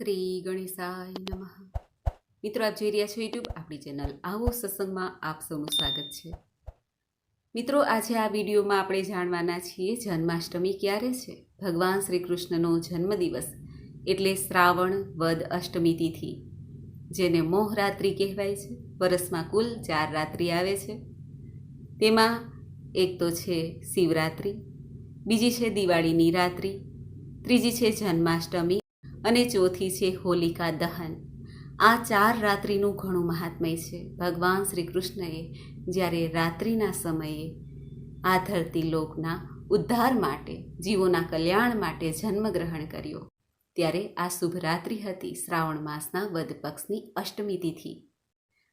શ્રી ગણેશાય નમઃ. મિત્રો, આપ જોઈ રહ્યા છો યુટ્યુબ આપણી ચેનલ આવો સત્સંગમાં આપ સૌનું સ્વાગત છે. મિત્રો, આજે આ વિડીયોમાં આપણે જાણવાના છીએ જન્માષ્ટમી ક્યારે છે? ભગવાન શ્રી કૃષ્ણનો જન્મદિવસ એટલે શ્રાવણ વદ અષ્ટમી તિથિ, જેને મોહરાત્રિ કહેવાય છે. વરસમાં કુલ ચાર રાત્રિ આવે છે. તેમાં એક તો છે શિવરાત્રિ, બીજી છે દિવાળીની રાત્રિ, ત્રીજી છે જન્માષ્ટમી અને ચોથી છે હોલિકા દહન. આ ચાર રાત્રિનું ઘણું મહાત્મય છે. ભગવાન શ્રી કૃષ્ણએ જ્યારે રાત્રિના સમયે આ ધરતી લોકના ઉદ્ધાર માટે, જીવોના કલ્યાણ માટે જન્મગ્રહણ કર્યો, ત્યારે આ શુભ રાત્રિ હતી શ્રાવણ માસના વદ પક્ષની અષ્ટમી તિથિ.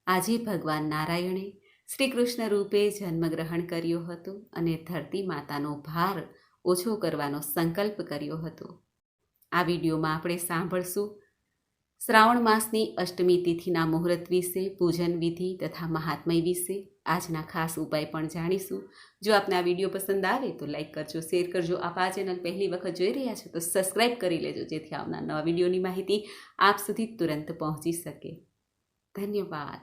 આજે ભગવાન નારાયણે શ્રી કૃષ્ણ રૂપે જન્મગ્રહણ કર્યો હતો અને ધરતી માતાનો ભાર ઓછો કરવાનો સંકલ્પ કર્યો હતો. આ વિડીયોમાં આપણે સાંભળશું શ્રાવણ માસની અષ્ટમી તિથિના મુહૂર્ત વિશે, પૂજન વિધિ તથા મહાત્મય વિશે. આજના ખાસ ઉપાય પણ જાણીશું. જો આપને આ વીડિયો પસંદ આવે તો લાઈક કરજો, શેર કરજો. આપ આ ચેનલ પહેલી વખત જોઈ રહ્યા છો તો સબસ્ક્રાઈબ કરી લેજો, જેથી આવનાર નવા વિડીયોની માહિતી આપ સુધી તુરંત પહોંચી શકે. ધન્યવાદ.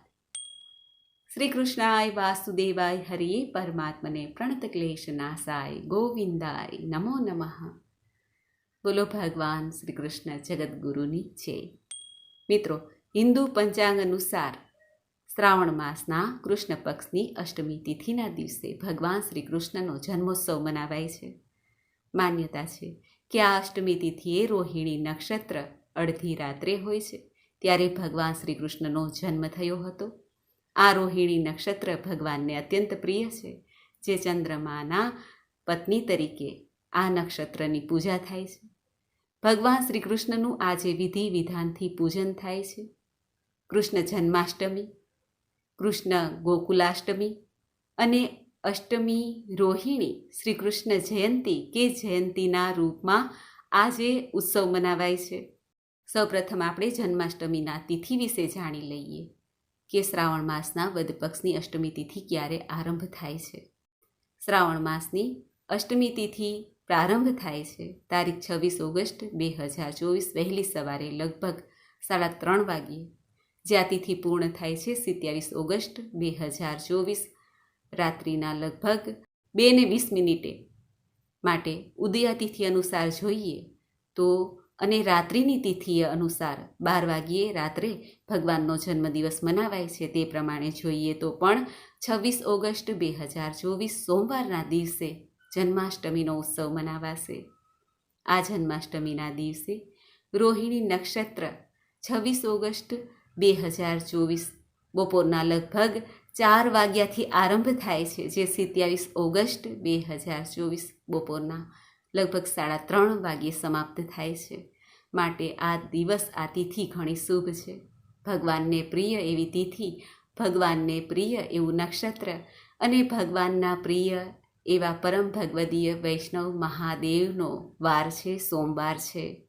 શ્રી કૃષ્ણાય વાસુદેવાય હરિયે પરમાત્મને પ્રણત ક્લેશ નાસાય, ગોવિંદાય નમો નમઃ. બોલો ભગવાન શ્રી કૃષ્ણ જગદગુરુની છે મિત્રો, હિન્દુ પંચાંગ અનુસાર શ્રાવણ માસના કૃષ્ણ પક્ષની અષ્ટમી તિથિના દિવસે ભગવાન શ્રી કૃષ્ણનો જન્મોત્સવ મનાવાય છે. માન્યતા છે કે આ અષ્ટમી તિથિએ રોહિણી નક્ષત્ર અડધી રાત્રે હોય છે, ત્યારે ભગવાન શ્રી કૃષ્ણનો જન્મ થયો હતો. આ રોહિણી નક્ષત્ર ભગવાનને અત્યંત પ્રિય છે, જે ચંદ્રમાના પત્ની તરીકે આ નક્ષત્રની પૂજા થાય છે. ભગવાન શ્રી કૃષ્ણનું આજે વિધિ વિધાનથી પૂજન થાય છે. કૃષ્ણ જન્માષ્ટમી, કૃષ્ણ ગોકુલાષ્ટમી અને અષ્ટમી રોહિણી શ્રી કૃષ્ણ જયંતી કે જયંતીના રૂપમાં આજે ઉત્સવ મનાવાય છે. સૌપ્રથમ આપણે જન્માષ્ટમીના તિથિ વિશે જાણી લઈએ કે શ્રાવણ માસના વદ પક્ષની અષ્ટમી તિથિ ક્યારે આરંભ થાય છે. શ્રાવણ માસની અષ્ટમી તિથિ પ્રારંભ થાય છે. તારીખ છવ્વીસ ઓગસ્ટ બે હજાર ચોવીસ વહેલી સવારે લગભગ સાડા ત્રણ વાગ્યે. જે આ તિથિ પૂર્ણ થાય છે સિત્યાવીસ ઓગસ્ટ બે હજાર ચોવીસ રાત્રિના લગભગ બે ને વીસ મિનિટે. માટે ઉદયા તિથિ અનુસાર જોઈએ તો અને રાત્રિની તિથિ અનુસાર બાર વાગ્યે રાત્રે ભગવાનનો જન્મદિવસ મનાવાય છે તે પ્રમાણે જોઈએ તો પણ છવ્વીસ ઓગસ્ટ બે હજાર ચોવીસ સોમવારના દિવસે જન્માષ્ટમીનો ઉત્સવ મનાવાશે. આ જન્માષ્ટમીના દિવસે રોહિણી નક્ષત્ર છવ્વીસ ઓગસ્ટ બે હજાર ચોવીસ બપોરના લગભગ ચાર વાગ્યાથી આરંભ થાય છે, જે સિત્યાવીસ ઓગસ્ટ બે હજાર ચોવીસ બપોરના લગભગ સાડા ત્રણ વાગ્યે સમાપ્ત થાય છે. માટે આ દિવસ આ તિથિ ઘણી શુભ છે. ભગવાનને પ્રિય એવી તિથિ, ભગવાનને પ્રિય એવું નક્ષત્ર અને ભગવાનના પ્રિય એવા પરમ ભગવદીય વૈષ્ણવ મહાદેવનો વાર છે, સોમવાર છે.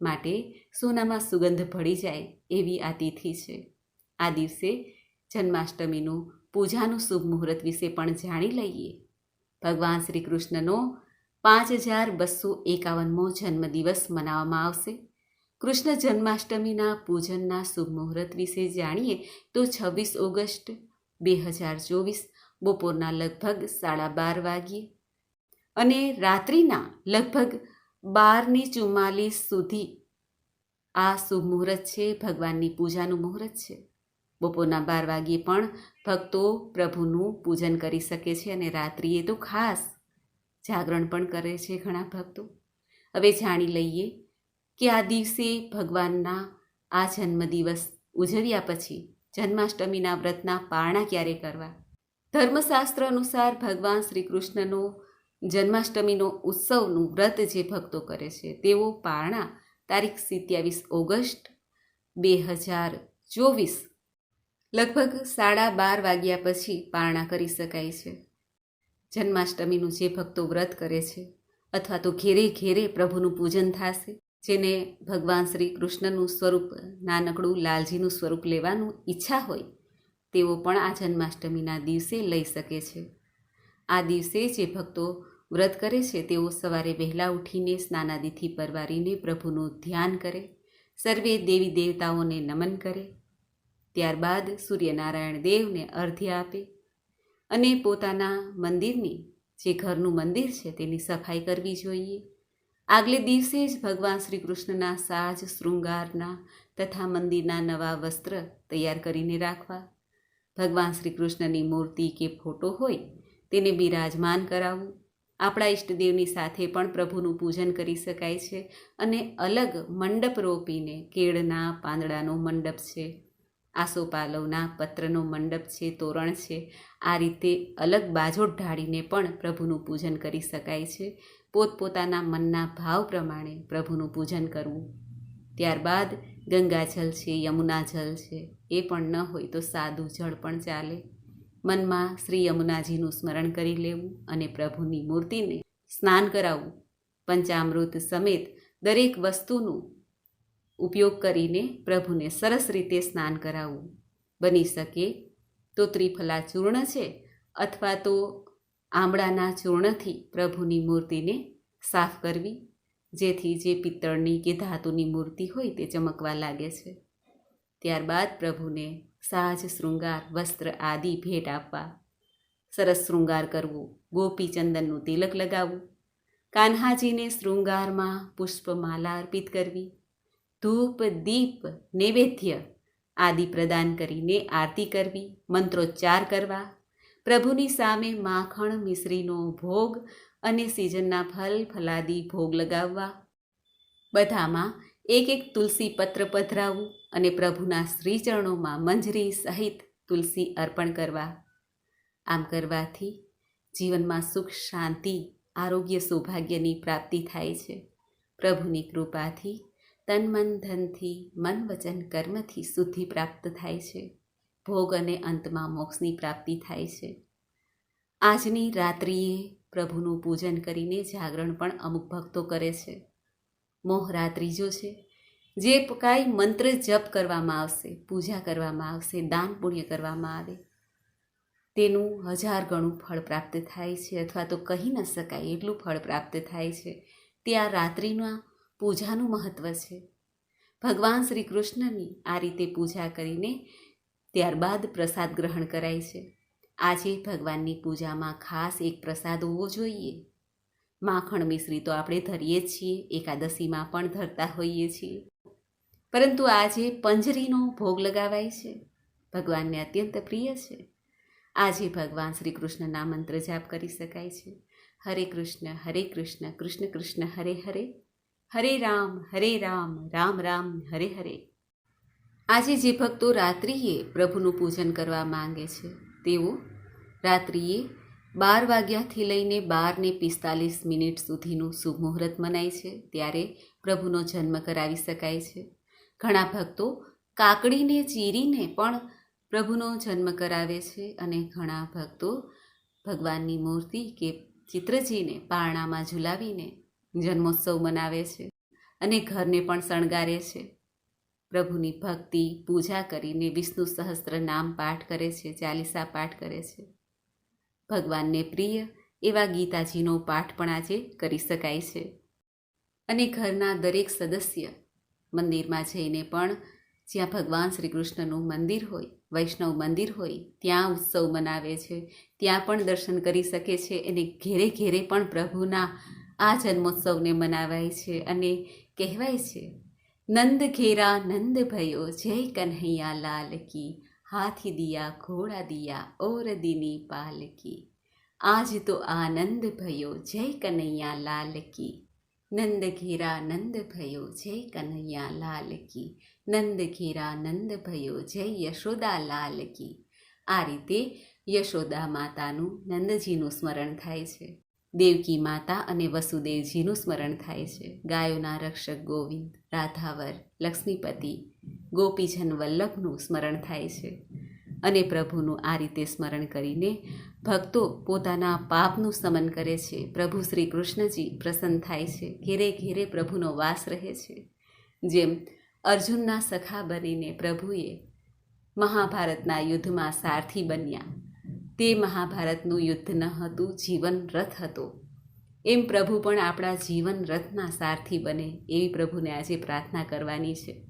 માટે સોનામાં સુગંધ ભળી જાય એવી આ તિથિ છે. આ દિવસે જન્માષ્ટમીનું પૂજાનું શુભ મુહૂર્ત વિશે પણ જાણી લઈએ. ભગવાન શ્રી કૃષ્ણનો પાંચ હજાર બસો એકાવનમો જન્મદિવસ મનાવવામાં આવશે. કૃષ્ણ જન્માષ્ટમીના પૂજનના શુભ મુહૂર્ત વિશે જાણીએ તો છવ્વીસ ઓગસ્ટ બે હજાર ચોવીસ બપોરના લગભગ સાડા બાર વાગ્યે. અને રાત્રિના લગભગ બારની ચુમ્માલીસ સુધી. આ શુભ મુહૂર્ત છે, ભગવાનની પૂજાનું મુહૂર્ત છે. બપોરના બાર વાગ્યે પણ ભક્તો પ્રભુનું પૂજન કરી શકે છે અને રાત્રિએ તો ખાસ જાગરણ પણ કરે છે ઘણા ભક્તો. હવે જાણી લઈએ કે આ દિવસે ભગવાનના આ જન્મદિવસ ઉજવ્યા પછી જન્માષ્ટમીના વ્રતના પારણા ક્યારે કરવા? ધર્મશાસ્ત્ર અનુસાર ભગવાન શ્રી કૃષ્ણનો જન્માષ્ટમીનો ઉત્સવનું વ્રત જે ભક્તો કરે છે, તેઓ પારણા, તારીખ સિત્યાવીસ ઓગસ્ટ, બે હજાર ચોવીસ લગભગ સાડા બાર વાગ્યા પછી પારણા કરી શકાય છે. જન્માષ્ટમીનું જે ભક્તો વ્રત કરે છે અથવા તો ઘેરે ઘેરે પ્રભુનું પૂજન થશે, જેને ભગવાન શ્રી કૃષ્ણનું સ્વરૂપ, નાનકડું લાલજીનું સ્વરૂપ લેવાનું ઈચ્છા હોય તેઓ પણ આ જન્માષ્ટમીના દિવસે લઈ શકે છે. આ દિવસે જે ભક્તો વ્રત કરે છે, તેઓ સવારે વહેલા ઉઠીને સ્નાનાદિથી પરવારીને પ્રભુનું ધ્યાન કરે, સર્વે દેવી દેવતાઓને નમન કરે, ત્યારબાદ સૂર્યનારાયણ દેવને અર્ધ્ય આપે અને પોતાના મંદિરની, જે ઘરનું મંદિર છે, તેની સફાઈ કરવી જોઈએ. આગલે દિવસે જ ભગવાન શ્રી કૃષ્ણના સાજ, શૃંગારના તથા મંદિરના નવા વસ્ત્ર તૈયાર કરીને રાખવા. ભગવાન શ્રી કૃષ્ણની મૂર્તિ કે ફોટો હોય તેને બિરાજમાન કરાવવું. આપણા ઈષ્ટદેવની સાથે પણ પ્રભુનું પૂજન કરી શકાય છે અને અલગ મંડપ રોપીને કેળના, પાંદડાનો મંડપ છે. આસોપાલવના પત્રનો મંડપ છે, તોરણ છે. આ રીતે અલગ બાજો ઢાળીને પણ પ્રભુનું પૂજન કરી શકાય છે. પોતપોતાના મનના ભાવ પ્રમાણે પ્રભુનું પૂજન કરવું. ત્યારબાદ ગંગાજલ છે યમુનાજળ છે, એ પણ ન હોય તો સાદું જળ પણ ચાલે. મનમાં શ્રી યમુનાજીનું સ્મરણ કરી લેવું અને પ્રભુની મૂર્તિને સ્નાન કરાવવું. પંચામૃત સમેત દરેક વસ્તુનું ઉપયોગ કરીને પ્રભુને સરસ રીતે સ્નાન કરાવવું. બની શકે તો ત્રિફલા ચૂર્ણ છે અથવા તો આમળાના ચૂર્ણથી પ્રભુની મૂર્તિને સાફ કરવી. જેથી જે પિત્તળની કે ધાતુની મૂર્તિ હોય તે ચમકવા લાગે છે. ત્યારબાદ પ્રભુને સાજ, શૃંગાર, વસ્ત્ર આદિ ભેટ આપવા. સરસ શૃંગાર કરવું, ગોપી ચંદનનું તિલક લગાવવું. કાન્હાજીને શૃંગારમાં પુષ્પમાલા અર્પિત કરવી. ધૂપ, દીપ, નૈવેદ્ય આદિ પ્રદાન કરીને આરતી કરવી, મંત્રોચ્ચાર કરવા. પ્રભુની સામે માખણ, મિશ્રીનો ભોગ અને સિઝનના ફલ, ફલાદી, ભોગ લગાવવા. બધામાં એક એક તુલસી પત્ર પધરાવવું અને પ્રભુના શ્રીચરણોમાં મંજરી સહિત તુલસી અર્પણ કરવા. આમ કરવાથી જીવનમાં સુખ, શાંતિ, આરોગ્ય, સૌભાગ્યની પ્રાપ્તિ થાય છે. પ્રભુની કૃપાથી તન, મન, ધનથી, મન વચન, કર્મથી શુદ્ધિ પ્રાપ્ત થાય છે. ભોગ અને અંતમાં મોક્ષની પ્રાપ્તિ થાય છે. આજની રાત્રિએ પ્રભુનું પૂજન કરીને જાગરણ પણ અમુક ભક્તો કરે છે. મોહરા ત્રીજો છે, જે કાંઈ મંત્ર જપ કરવામાં આવશે, પૂજા કરવામાં આવશે, દાન પુણ્ય કરવામાં આવે, તેનું હજાર ગણું ફળ પ્રાપ્ત થાય છે અથવા તો કહી ન શકાય એટલું ફળ પ્રાપ્ત થાય છે. તે આ રાત્રિના પૂજાનું મહત્ત્વ છે. ભગવાન શ્રી કૃષ્ણની આ રીતે પૂજા કરીને ત્યારબાદ પ્રસાદ ગ્રહણ કરાય છે. આજે ભગવાનની પૂજામાં ખાસ એક પ્રસાદ હોવો જોઈએ. માખણ મિશ્રી તો આપણે ધરીએ જ છીએ, એકાદશીમાં પણ ધરતા હોઈએ છીએ. પરંતુ આજે પંજરીનો ભોગ લગાવાય છે. ભગવાનને અત્યંત પ્રિય છે. આજે ભગવાન શ્રી કૃષ્ણના મંત્ર જાપ કરી શકાય છે. હરે કૃષ્ણ હરે કૃષ્ણ કૃષ્ણ કૃષ્ણ, હરે હરે. હરે રામ હરે રામ રામ રામ, હરે હરે. આજે જે ભક્તો રાત્રિએ પ્રભુનું પૂજન કરવા માંગે છે તેઓ રાત્રિએ બાર વાગ્યાથી લઈને બારને પિસ્તાલીસ મિનિટ સુધીનું શુભ મુહૂર્ત મનાય છે, ત્યારે પ્રભુનો જન્મ કરાવી શકાય છે. ઘણા ભક્તો કાકડીને ચીરીને પણ પ્રભુનો જન્મ કરાવે છે અને ઘણા ભક્તો ભગવાનની મૂર્તિ કે ચિત્રજીને પારણામાં ઝુલાવીને જન્મોત્સવ મનાવે છે અને ઘરને પણ શણગારે છે. પ્રભુની ભક્તિ, પૂજા કરીને વિષ્ણુ સહસ્ત્ર નામ પાઠ કરે છે, ચાલીસા પાઠ કરે છે. ભગવાનને પ્રિય એવા ગીતાજીનો પાઠ પણ આજે કરી શકાય છે. અને ઘરના દરેક સદસ્ય મંદિરમાં જઈને પણ જ્યાં ભગવાન શ્રી કૃષ્ણનું મંદિર હોય, વૈષ્ણવ મંદિર હોય, ત્યાં ઉત્સવ મનાવે છે, ત્યાં પણ દર્શન કરી શકે છે અને ઘેરે ઘેરે પણ પ્રભુના આ જન્મોત્સવને મનાવાય છે અને કહેવાય છે નંદ ઘેરા, નંદ ભયો, જય કન્હૈયા લાલ કી. હાથી દિયા, ઘોડા દિયા, ઓર દીની પાલકી આજ તો આનંદ ભયો, જય કનૈયા લાલ કી. નંદ ઘેરા, નંદ ભયો, જય કનૈયા લાલ કી. નંદ ઘેરા, નંદ ભયો, જય યશોદા લાલ કી. આ રીતે યશોદા માતાનું, નંદજીનું સ્મરણ થાય છે. દેવકી માતા અને વસુદેવજીનું સ્મરણ થાય છે. ગાયોના રક્ષક ગોવિંદ, રાધાવર, લક્ષ્મીપતિ, ગોપીજન વલ્લભનું સ્મરણ થાય છે અને પ્રભુનું આ રીતે સ્મરણ કરીને ભક્તો પોતાના પાપનું સમન કરે છે. પ્રભુ શ્રી કૃષ્ણજી પ્રસન્ન થાય છે. ઘેરે ઘેરે પ્રભુનો વાસ રહે છે. જેમ અર્જુનના સખા બનીને પ્રભુએ મહાભારતના યુદ્ધમાં સારથી બન્યા. તે મહાભારતનું યુદ્ધ ન હતું, જીવન રથ હતો. એમ પ્રભુ પણ આપણા જીવન રથના સારથી બને એવી પ્રભુને આજે પ્રાર્થના કરવાની છે.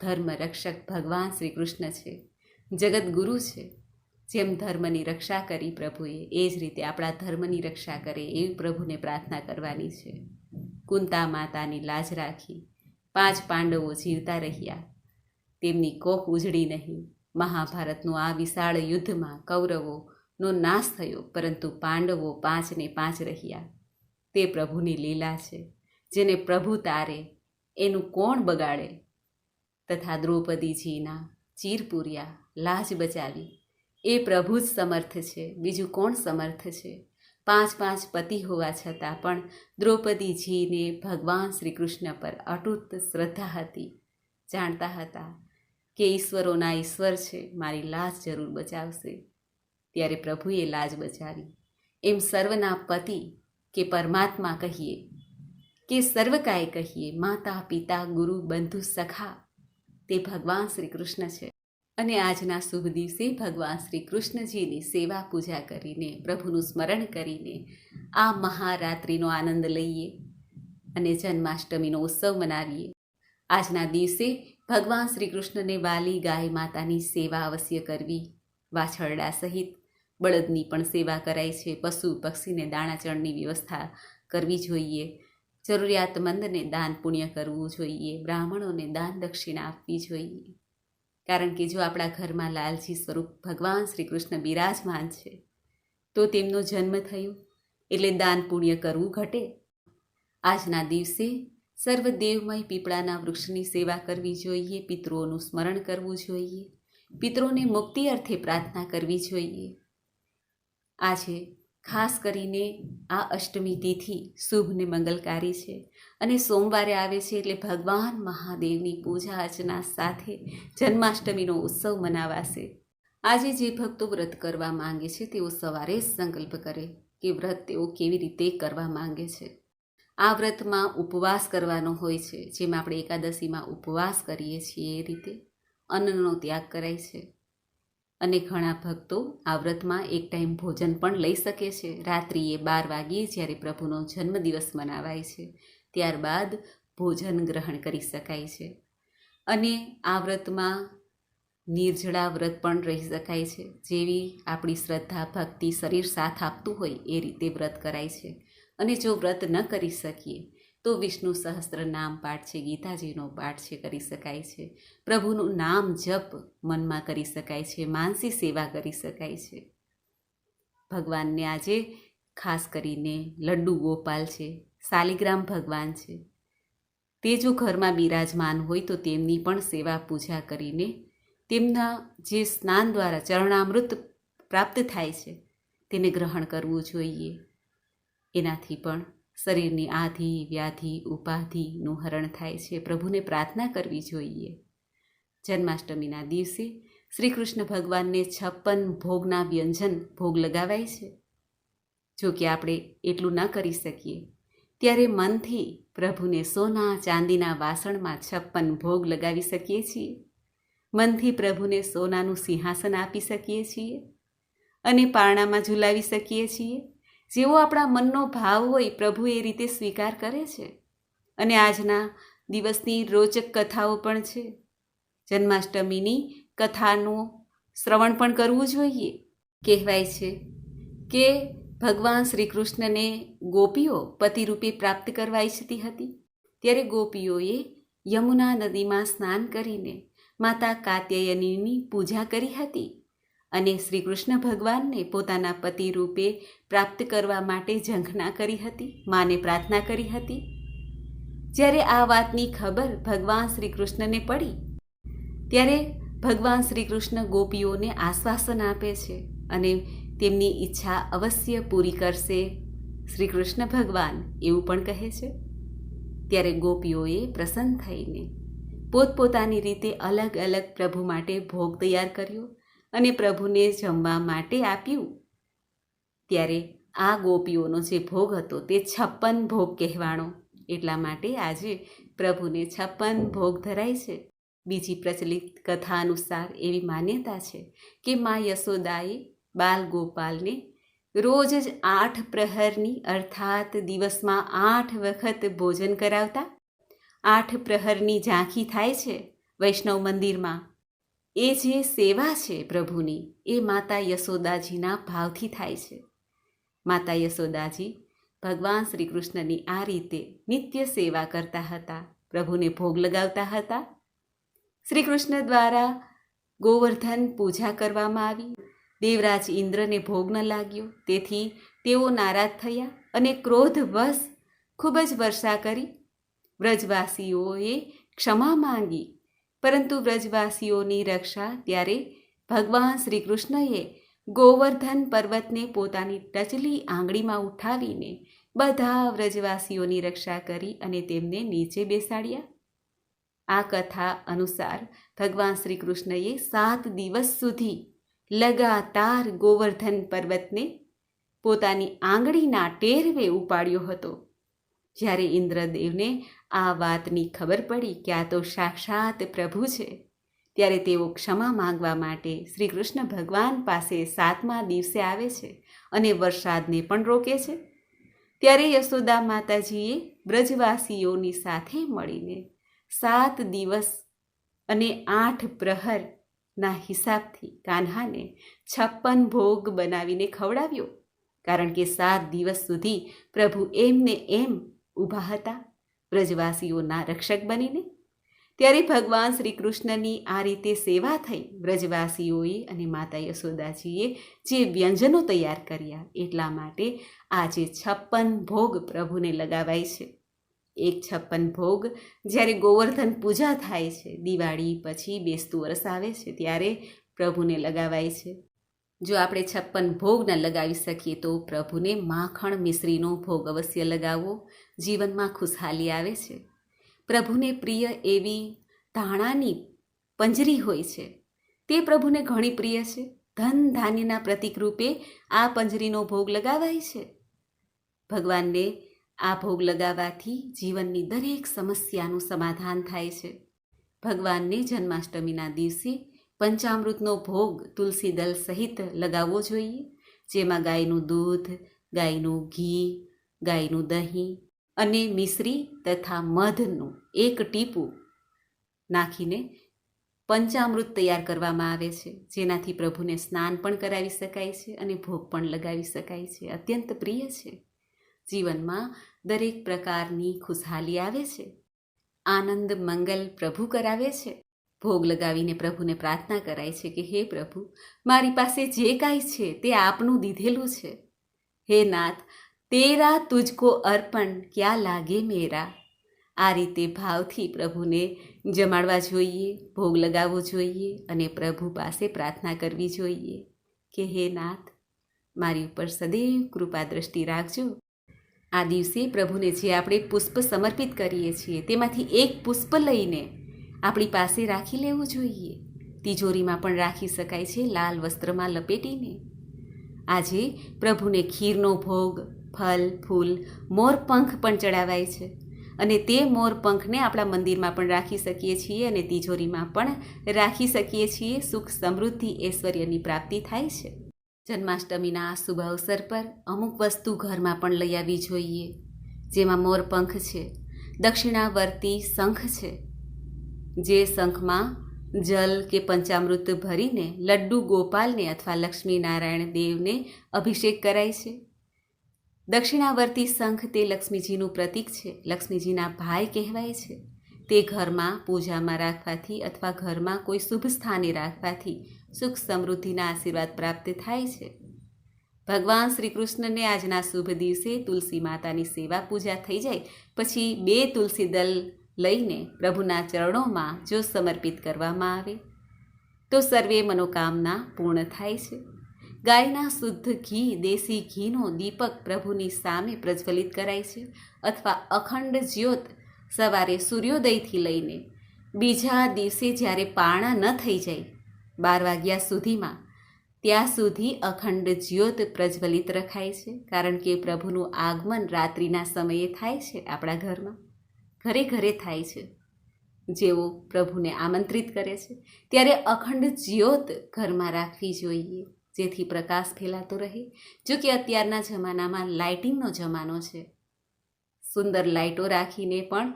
ધર્મ રક્ષક ભગવાન શ્રી કૃષ્ણ છે જગત ગુરુ છે. જેમ ધર્મની રક્ષા કરી પ્રભુએ, એ જ રીતે આપણા ધર્મની રક્ષા કરે એવી પ્રભુને પ્રાર્થના કરવાની છે. કુંતા માતાની લાજ રાખી, પાંચ પાંડવો જીવતા રહ્યા. તેમની કોખ ઉજળી નહીં. મહાભારતનું આ વિશાળ યુદ્ધમાં કૌરવોનો નાશ થયો, પરંતુ પાંડવો પાંચને પાંચ રહ્યા. તે પ્રભુની લીલા છે, જેને પ્રભુ તારે, એનું કોણ બગાડે? તથા દ્રૌપદીજીના ચીરપુરિયા લાજ બચાવી. એ પ્રભુ જ સમર્થ છે, બીજું કોણ સમર્થ છે? પાંચ પાંચ પતિ હોવા છતાં પણ દ્રૌપદીજીને ભગવાન શ્રી કૃષ્ણ પર અટૂટ શ્રદ્ધા હતી. જાણતા હતા કે ઈશ્વરોના ઈશ્વર છે, મારી લાજ જરૂર બચાવશે. ત્યારે પ્રભુએ લાજ બચાવી. એમ સર્વના પતિ કે પરમાત્મા કહીએ, કે સર્વકાય કહીએ, માતા, પિતા, ગુરુ, બંધુ, સખા, તે ભગવાન શ્રી કૃષ્ણ છે. અને આજના શુભ દિવસે ભગવાન શ્રી કૃષ્ણજીની સેવા પૂજા કરીને, પ્રભુનું સ્મરણ કરીને આ મહારાત્રિનો આનંદ લઈએ અને જન્માષ્ટમીનો ઉત્સવ મનાવીએ. આજના દિવસે ભગવાન શ્રી કૃષ્ણને વાલી ગાય માતાની સેવા અવશ્ય કરવી. વાછરડા સહિત બળદની પણ સેવા કરાય છે. પશુ પક્ષીને દાણાચણની વ્યવસ્થા કરવી જોઈએ. જરૂરિયાતમંદને દાન પુણ્ય કરવું જોઈએ. બ્રાહ્મણોને દાન દક્ષિણા આપવી જોઈએ. કારણ કે જો આપણા ઘરમાં લાલજી સ્વરૂપ ભગવાન શ્રી કૃષ્ણ બિરાજમાન છે, તો તેમનો જન્મ થયો. એટલે દાન પુણ્ય કરવું ઘટે. આજના દિવસે સર્વ દેવમય પીપળાના વૃક્ષની સેવા કરવી જોઈએ, પિતૃઓનું સ્મરણ કરવું જોઈએ પિતૃને મુક્તિ અર્થે પ્રાર્થના કરવી જોઈએ. આજે ખાસ કરીને આ અષ્ટમી તિથિ શુભ ને મંગલકારી છે અને સોમવારે આવે છે એટલે ભગવાન મહાદેવની પૂજા અર્ચના સાથે જન્માષ્ટમીનો ઉત્સવ મનાવાશે. આજે જે ભક્તો વ્રત કરવા માંગે છે તેઓ સવારે જ સંકલ્પ કરે કે વ્રત તેઓ કેવી રીતે કરવા માંગે છે. આ વ્રતમાં ઉપવાસ કરવાનો હોય છે. જેમ આપણે એકાદશીમાં ઉપવાસ કરીએ છીએ એ રીતે અન્નનો ત્યાગ કરાય છે. અને ઘણા ભક્તો આ વ્રતમાં એક ટાઈમ ભોજન પણ લઈ શકે છે. રાત્રિએ બાર વાગ્યે જ્યારે પ્રભુનો જન્મદિવસ મનાવાય છે, ત્યારબાદ ભોજન ગ્રહણ કરી શકાય છે. અને આ વ્રતમાં નિર્જળા વ્રત પણ રહી શકાય છે. જેવી આપણી શ્રદ્ધા, ભક્તિ, શરીર સાથ આપતું હોય એ રીતે વ્રત કરાય છે. અને જો વ્રત ન કરી શકીએ, તો વિષ્ણુ સહસ્ત્ર નામ પાઠ છે, ગીતાજીનો પાઠ છે, કરી શકાય છે. પ્રભુનું નામ જપ મનમાં કરી શકાય છે, માનસી સેવા કરી શકાય છે. ભગવાનને આજે ખાસ કરીને લડ્ડુ ગોપાલ છે શાલિગ્રામ ભગવાન છે. તે જો ઘરમાં બિરાજમાન હોય તો તેમની પણ સેવા પૂજા કરીને તેમના જે સ્નાન દ્વારા ચરણામૃત પ્રાપ્ત થાય છે, તેને ગ્રહણ કરવું જોઈએ. એનાથી પણ શરીરની આધિ, વ્યાધિ, ઉપાધિનું હરણ થાય છે. પ્રભુને પ્રાર્થના કરવી જોઈએ. જન્માષ્ટમીના દિવસે શ્રી કૃષ્ણ ભગવાનને છપ્પન ભોગના વ્યંજન ભોગ લગાવાય છે. જો કે આપણે એટલું ન કરી શકીએ, ત્યારે મનથી પ્રભુને સોના, ચાંદીના વાસણમાં છપ્પન ભોગ લગાવી શકીએ છીએ. મનથી પ્રભુને સોનાનું સિંહાસન આપી શકીએ છીએ અને પારણામાં ઝુલાવી શકીએ છીએ. જેવો આપણા મનનો ભાવ હોય, પ્રભુ એ રીતે સ્વીકાર કરે છે. અને આજના દિવસની રોચક કથાઓ પણ છે. જન્માષ્ટમીની કથાનું શ્રવણ પણ કરવું જોઈએ. કહેવાય છે કે ભગવાન શ્રી કૃષ્ણને ગોપીઓ પતિરૂપે પ્રાપ્ત કરવા ઈચ્છતી હતી. ત્યારે ગોપીઓએ યમુના નદીમાં સ્નાન કરીને માતા કાત્યાયનીની પૂજા કરી હતી. અને શ્રી કૃષ્ણ ભગવાનને પોતાના પતિ રૂપે પ્રાપ્ત કરવા માટે ઝંખના કરી હતી, માને પ્રાર્થના કરી હતી. જ્યારે આ વાતની ખબર ભગવાન શ્રી કૃષ્ણને પડી, ત્યારે ભગવાન શ્રી કૃષ્ણ ગોપીઓને આશ્વાસન આપે છે અને તેમની ઈચ્છા અવશ્ય પૂરી કરશે શ્રી કૃષ્ણ ભગવાન એવું પણ કહે છે. ત્યારે ગોપીઓએ પ્રસન્ન થઈને પોતપોતાની રીતે અલગ અલગ પ્રભુ માટે ભોગ તૈયાર કર્યો અને પ્રભુને જમવા માટે આપ્યું. ત્યારે આ ગોપીઓનો જે ભોગ હતો તે છપ્પન ભોગ કહેવાણો. એટલા માટે આજે પ્રભુને છપ્પન ભોગ ધરાય છે. બીજી પ્રચલિત કથા અનુસાર એવી માન્યતા છે કે મા યશોદાએ બાલ ગોપાલને રોજ જ આઠ પ્રહરની અર્થાત દિવસમાં આઠ વખત ભોજન કરાવતા. આઠ પ્રહરની ઝાંખી થાય છે વૈષ્ણવ મંદિરમાં. એ જે સેવા છે પ્રભુની, એ માતા યશોદાજીના ભાવથી થાય છે. માતા યશોદાજી ભગવાન શ્રી કૃષ્ણની આ રીતે નિત્ય સેવા કરતા હતા, પ્રભુને ભોગ લગાવતા હતા. શ્રી કૃષ્ણ દ્વારા ગોવર્ધન પૂજા કરવામાં આવી. દેવરાજ ઇન્દ્રને ભોગ ન લાગ્યો, તેથી તેઓ નારાજ થયા અને ક્રોધવશ ખૂબ જ વર્ષા કરી. વ્રજવાસીઓએ ક્ષમા માંગી પરંતુ વ્રજવાસીઓની રક્ષા ત્યારે ભગવાન શ્રી કૃષ્ણએ ગોવર્ધન પર્વતને પોતાની ટચલી આંગળીમાં ઉઠાવીને બધા વ્રજવાસીઓની રક્ષા કરી અને તેમને નીચે બેસાડ્યા. આ કથા અનુસાર ભગવાન શ્રી કૃષ્ણએ સાત દિવસ સુધી લગાતાર ગોવર્ધન પર્વતને પોતાની આંગળીના ટેરવે ઉપાડ્યો હતો. જ્યારે ઇન્દ્રદેવને આ વાતની ખબર પડી કે આ તો સાક્ષાત પ્રભુ છે, ત્યારે તેઓ ક્ષમા માંગવા માટે શ્રી કૃષ્ણ ભગવાન પાસે સાતમા દિવસે આવે છે અને વરસાદને પણ રોકે છે. ત્યારે યશોદા માતાજીએ બ્રજવાસીઓની સાથે મળીને સાત દિવસ અને આઠ પ્રહરના હિસાબથી કાન્હાને છપ્પન ભોગ બનાવીને ખવડાવ્યો, કારણ કે સાત દિવસ સુધી પ્રભુ એમને એમ ઊભા હતા. બ્રજવાસીઓના રક્ષક બનીને. ત્યારે ભગવાન શ્રી કૃષ્ણની આ રીતે સેવા થઈ. બ્રજવાસીઓએ અને માતા યશોદાજીએ જે વ્યંજનો તૈયાર કર્યા એટલા માટે આજે છપ્પન ભોગ પ્રભુને લગાવાય છે. એક છપ્પન ભોગ જ્યારે ગોવર્ધન પૂજા થાય છે, દિવાળી પછી બેસતું વરસ આવે છે, ત્યારે પ્રભુને લગાવાય છે. જો આપણે છપ્પન ભોગ ન લગાવી શકીએ તો પ્રભુને માખણ મિશ્રીનો ભોગ અવશ્ય લગાવવો જીવનમાં ખુશહાલી આવે છે. પ્રભુને પ્રિય એવી ધાણાની પંજરી હોય છે. તે પ્રભુને ઘણી પ્રિય છે. ધન ધાન્યના પ્રતિક રૂપે આ પંજરીનો ભોગ લગાવાય છે. ભગવાનને આ ભોગ લગાવવાથી જીવનની દરેક સમસ્યાનું સમાધાન થાય છે. ભગવાનને જન્માષ્ટમીના દિવસે પંચામૃતનો ભોગ તુલસી દલ સહિત લગાવવો જોઈએ, જેમાં ગાયનું દૂધ, ગાયનું ઘી, ગાયનું દહીં અને મિશ્રી તથા મધનું એક ટીપું નાખીને પંચામૃત તૈયાર કરવામાં આવે છે. જેનાથી પ્રભુને સ્નાન પણ કરાવી શકાય છે અને ભોગ પણ લગાવી શકાય છે. અત્યંત પ્રિય છે. જીવનમાં દરેક પ્રકારની ખુશહાલી આવે છે. આનંદ મંગલ પ્રભુ કરાવે છે. ભોગ લગાવીને પ્રભુને પ્રાર્થના કરાય છે કે, હે પ્રભુ, મારી પાસે જે કાંઈ છે તે આપનું દીધેલું છે. હે નાથ, તેરા તુજકો અર્પણ ક્યાં લાગે મેરા? આ રીતે ભાવથી પ્રભુને જમાડવા જોઈએ, ભોગ લગાવવો જોઈએ અને પ્રભુ પાસે પ્રાર્થના કરવી જોઈએ કે, હે નાથ, મારી ઉપર સદૈવ કૃપા દ્રષ્ટિ રાખજો. આ દિવસે પ્રભુને જે આપણે પુષ્પ સમર્પિત કરીએ છીએ તેમાંથી એક પુષ્પ લઈને આપણી પાસે રાખી લેવું જોઈએ. તિજોરીમાં પણ રાખી શકાય છે લાલ વસ્ત્રમાં લપેટીને. આજે પ્રભુને ખીરનો ભોગ, ફલ, ફૂલ મોરપંખ પણ ચડાવાય છે. અને તે મોરપંખને આપણા મંદિરમાં પણ રાખી શકીએ છીએ અને તિજોરીમાં પણ રાખી શકીએ છીએ. સુખ સમૃદ્ધિ ઐશ્વર્યની પ્રાપ્તિ થાય છે. જન્માષ્ટમીના આ શુભ અવસર પર અમુક વસ્તુ ઘરમાં પણ લઈ આવવી જોઈએ. જેમાં મોરપંખ છે, દક્ષિણાવર્તી શંખ છે જે શંખમાં જલ કે પંચામૃત ભરીને લડ્ડુ ગોપાલને અથવા લક્ષ્મીનારાયણ દેવને અભિષેક કરાય છે. દક્ષિણાવર્તી શંખ તે લક્ષ્મીજીનું પ્રતીક છે. લક્ષ્મીજીના ભાઈ કહેવાય છે. તે ઘરમાં પૂજામાં રાખવાથી અથવા ઘરમાં કોઈ શુભ સ્થાને રાખવાથી સુખ સમૃદ્ધિના આશીર્વાદ પ્રાપ્ત થાય છે. ભગવાન શ્રી કૃષ્ણને આજના શુભ દિવસે તુલસી માતાની સેવા પૂજા થઈ જાય, પછી બે તુલસી દલ લઈને પ્રભુના ચરણોમાં જો સમર્પિત કરવામાં આવે, તો સર્વે મનોકામના પૂર્ણ થાય છે. ગાયના શુદ્ધ ઘી, દેશી ઘીનો દીપક પ્રભુની સામે પ્રજ્વલિત કરાય છે અથવા અખંડ જ્યોત સવારે સૂર્યોદયથી લઈને બીજા દિવસે જ્યારે પાણા ન થઈ જાય, બાર વાગ્યા સુધીમાં ત્યાં સુધી અખંડ જ્યોત પ્રજ્વલિત રખાય છે. કારણ કે પ્રભુનું આગમન રાત્રિના સમયે થાય છે આપણા ઘરમાં. ઘરે ઘરે થાય છે, જેઓ પ્રભુને આમંત્રિત કરે છે. ત્યારે અખંડ જ્યોત ઘરમાં રાખવી જોઈએ, જેથી પ્રકાશ ફેલાતો રહે. જો કે અત્યારના જમાનામાં લાઇટિંગનો જમાનો છે. સુંદર લાઇટો રાખીને પણ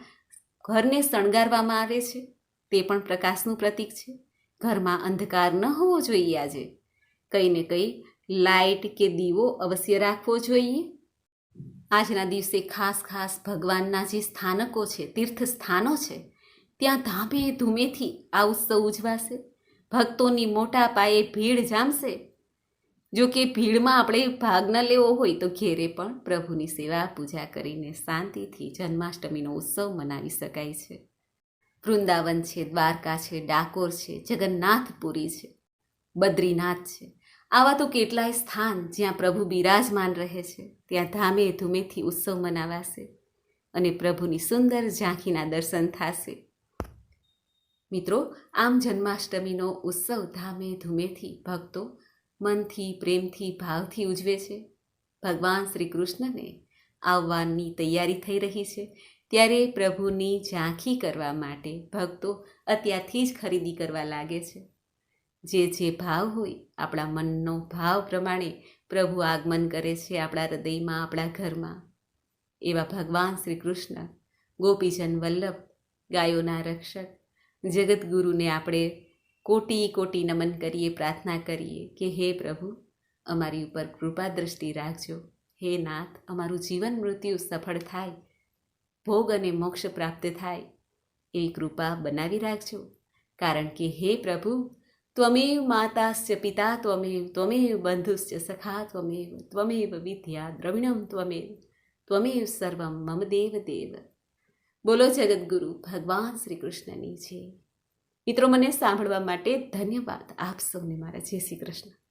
ઘરને શણગારવામાં આવે છે. તે પણ પ્રકાશનું પ્રતીક છે. ઘરમાં અંધકાર ન હોવો જોઈએ આજે. કંઈ ને કંઈ લાઇટ કે દીવો અવશ્ય રાખવો જોઈએ. આજના દિવસે ખાસ ખાસ ભગવાનના જે સ્થાનકો છે તીર્થ સ્થાનો છે, ત્યાં ધામે ધૂમેથી આ ઉત્સવ ઉજવાશે. ભક્તોની મોટા પાયે ભીડ જામશે. જો કે ભીડમાં આપણે ભાગ ન લેવો હોય તો ઘેરે પણ પ્રભુની સેવા, પૂજા કરીને શાંતિથી જન્માષ્ટમીનો ઉત્સવ મનાવી શકાય છે. વૃંદાવન છે, દ્વારકા છે, ડાકોર છે, જગન્નાથપુરી છે, બદ્રીનાથ છે આવા તો કેટલાય સ્થાન જ્યાં પ્રભુ બિરાજમાન રહે છે, ત્યાં ધામે ધૂમેથી ઉત્સવ મનાવાશે અને પ્રભુની સુંદર ઝાંખીના દર્શન થશે. મિત્રો, આમ જન્માષ્ટમીનો ઉત્સવ ધામે ધૂમેથી ભક્તો મનથી, પ્રેમથી, ભાવથી ઉજવે છે. ભગવાન શ્રી કૃષ્ણને આવવાની તૈયારી થઈ રહી છે ત્યારે પ્રભુની ઝાંખી કરવા માટે ભક્તો અત્યારથી જ ખરીદી કરવા લાગે છે. જે જે ભાવ હોય, આપણા મનનો ભાવ પ્રમાણે પ્રભુ આગમન કરે છે આપણા હૃદયમાં, આપણા ઘરમાં. એવા ભગવાન શ્રી કૃષ્ણ ગોપીચંદ વલ્લભ, ગાયોના રક્ષક જગતગુરુને આપણે કોટી કોટી નમન કરીએ, પ્રાર્થના કરીએ કે હે પ્રભુ, અમારી ઉપર કૃપા દ્રષ્ટિ રાખજો. હે નાથ, અમારું જીવન મૃત્યુ સફળ થાય. ભોગ અને મોક્ષ પ્રાપ્ત થાય. એ કૃપા બનાવી રાખજો. કારણ કે હે પ્રભુ ત્વમેવ માતાસ્ય પિતા ત્વમેવ ત્વમેવ બંધુશ્ચ સખા ત્વમેવ ત્વમેવ વિદ્યા દ્રવિણમ ત્વમેવ ત્વમેવ સર્વમ મમ દેવ દેવ બોલો જગદગુરુ ભગવાન શ્રી કૃષ્ણની છે મિત્રો મને સાંભળવા માટે ધન્યવાદ આપ સૌને મારા, જય શ્રી કૃષ્ણ।